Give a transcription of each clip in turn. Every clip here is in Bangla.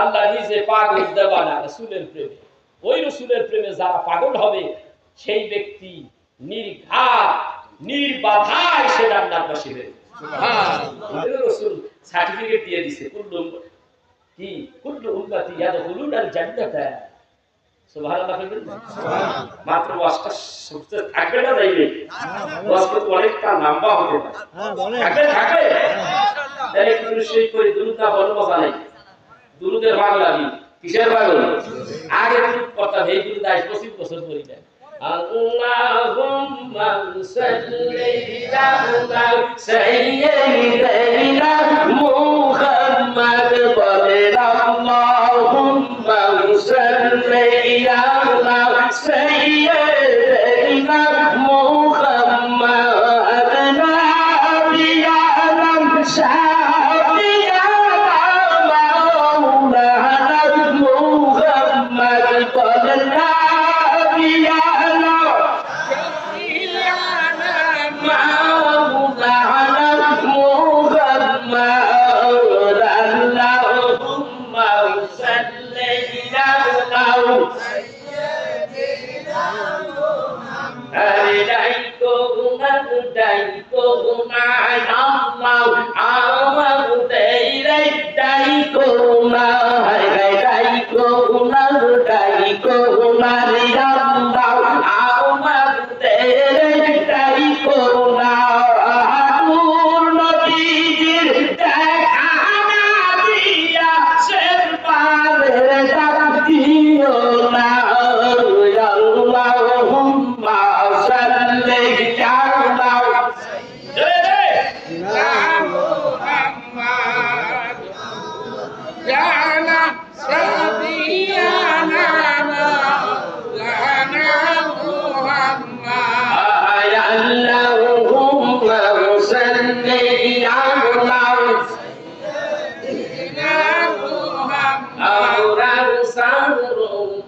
আল্লাহ নিজে পাগল দেওয়ানা রাসূলের প্রেমে। ওই রাসূলের প্রেমে যারা পাগল হবে সেই ব্যক্তি নির্ঘাত নির্বাধায় সে রান্নার পাশে রসুল সার্টিফিকেট দিয়ে দিছে কুল্লু কি? কুল্লু উম্মতি ইয়াদখুলুন আল জান্নাতা সুবহানাল্লাহ। মাত্র ওয়াজটা শুনতে থাকবে না যাইবে। ওয়াজ তো অনেকটা লম্বা হতে পারে থাকবে থাকবে। তাহলে কিন্তু সেই করে দুরুদা বড় মজা নাই? দুরুদের পাগল আমি কিসের পাগল আগে দুরুদ করতাম এই দুরুদ আজ পঁচিশ বছর পরি না اللهم صل على سيدنا محمد বলেন اللهم صل على দেই করুণায় আল্লাহ আমার দেই রে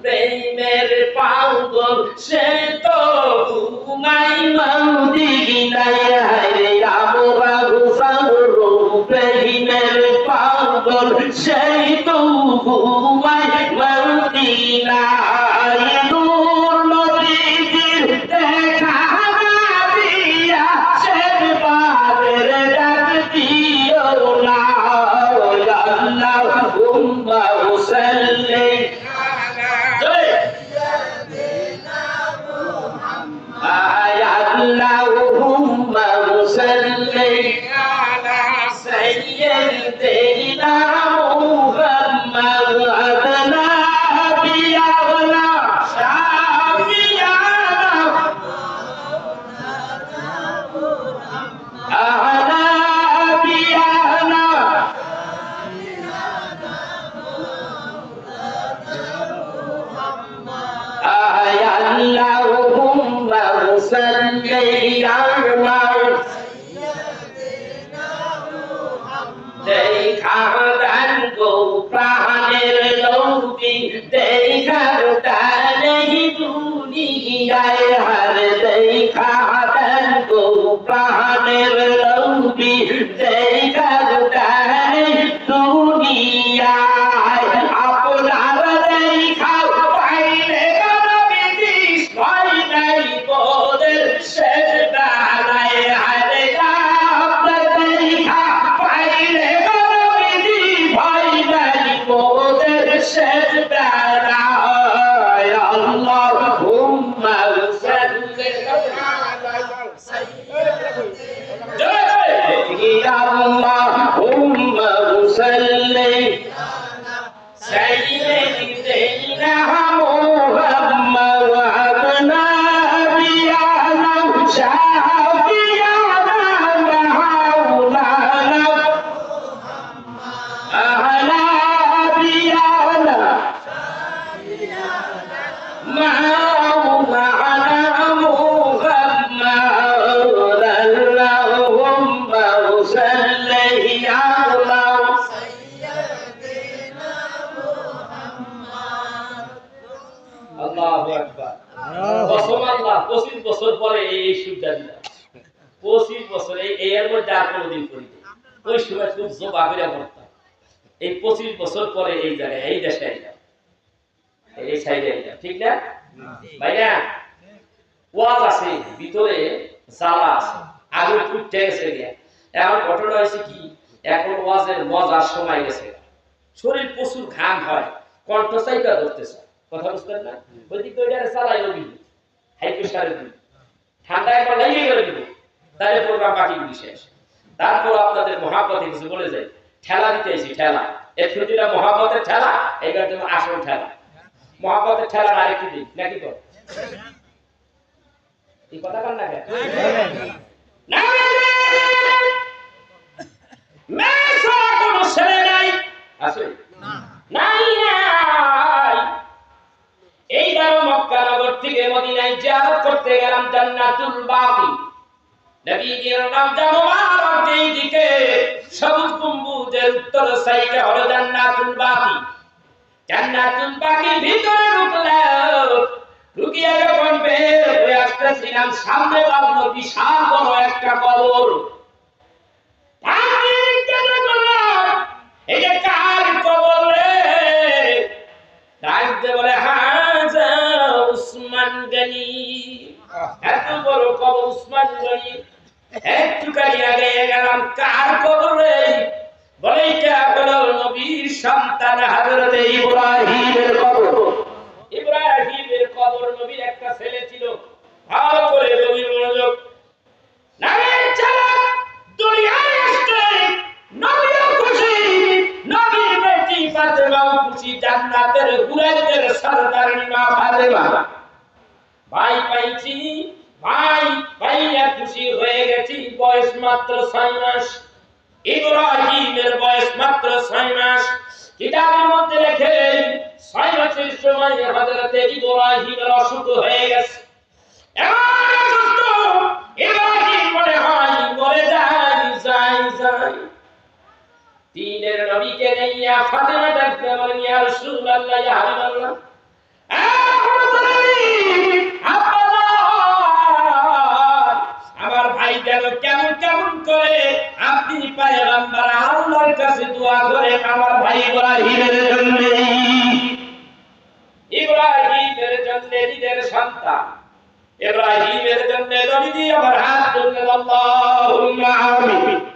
প্রেমের পাগল সে তো ঘুমাই মন্দিনায় হায় আমরা গুসারো প্রেমের পাগল সেই তো ঘুমাই মন্দিনায় اللهم وسلم اللهم وسلم على سيدنا দুনিয়ায় হার দেখা দান গো প্রাণের মধ্যে আর কোনোদিন করি নাই। ওই সময় খুব জোবা করে মরতাম এই পঁচিশ বছর পরে এই জায়গায় এই দেশে আইলাম এই সাইডে আইলাম ঠিক না? ভাইয়া ওয়াজ আছে ভিতরে জ্বালা আছে আগুন ফুটতে গেছে এখন ঘটনা হয়েছে কি এখন ওয়াজের মজার সময় গেছে। শরীর প্রচুর ঘাম হয় কণ্ঠ চাইটা ধরতেছে। কথা বুঝতেন না? ওই দিক দিয়ে চালাই রবি হাই প্রেশারের দিন ঠান্ডা একবার লাগিয়ে গেলে তাহলে প্রোগ্রাম বাকিগুলি শেষ। তারপর আপনাদের মহাপথে কিছু বলে যায়। ঠেলা দিতে এসি ঠেলা। এর ছুটিটা মহাপথের ঠেলা এবার জন্য আসল ঠেলা। মহাপথের ঠেলা আরেকটু দিই নাকি কথা কার নাই। এইবার মক্কা নগর থেকে মদিনায় জিয়ারত করতে গেলাম জান্নাতুল বাকি নবীজির রওজা মুবারক যেই দিকে সবুজ গম্বুজের উত্তর সাইডে হলো জান্নাতুল বাকি। জান্নাতুল বাকির ভিতরে ঢুকলাম ঢুকিয়ে যখন বের হয়ে আসতেছিলাম সামনে বাবলো বিশাল বড় একটা কবর? এই যে কার কবর রে ডাকতে বলে হাজা উসমান গনি। এত বড় কবর উসমান গনি। একটুখানি আগে গেলাম কার কবর? বলে এটা হলো নবীর সন্তান হযরত ইব্রাহিমের কবর। ইব্রাহিমের কবর নবীর একটা ছেলে ছিল। ভালো করে নবীর মনোযোগ। নামের চালা দুনিয়ায় আসছে নবীও খুশি, নবীর বেটি ফাতেমাও খুশি, জান্নাতের হুরাইদের সরদারিনী মা ফাতেমা। ভাই পাইছি, ভাই মাত্র ছয় মাস। ইব্রাহিমের বয়স মাত্র ছয় মাস। কিতাবের মধ্যে লেখে, ছয় মাসের সময় হযরতে ইব্রাহিমের অসুখ হয়ে গেছে। তিনের নবীকে নিয়া ফাতেমা ডাকতে বলেন ইয়া রাসূলুল্লাহ, ইয়া হাবিবাল্লাহ করে আপনি পায়গাম্বার আল্লাহর কাছে দোয়া করে আমার ভাই ইব্রাহিমের জন্য ইব্রাহিমের জন্য নিজের সন্তান। ইব্রাহিমের জন্য নবীজি আমার হাত তুললেন, আল্লাহুম্মা আমিন।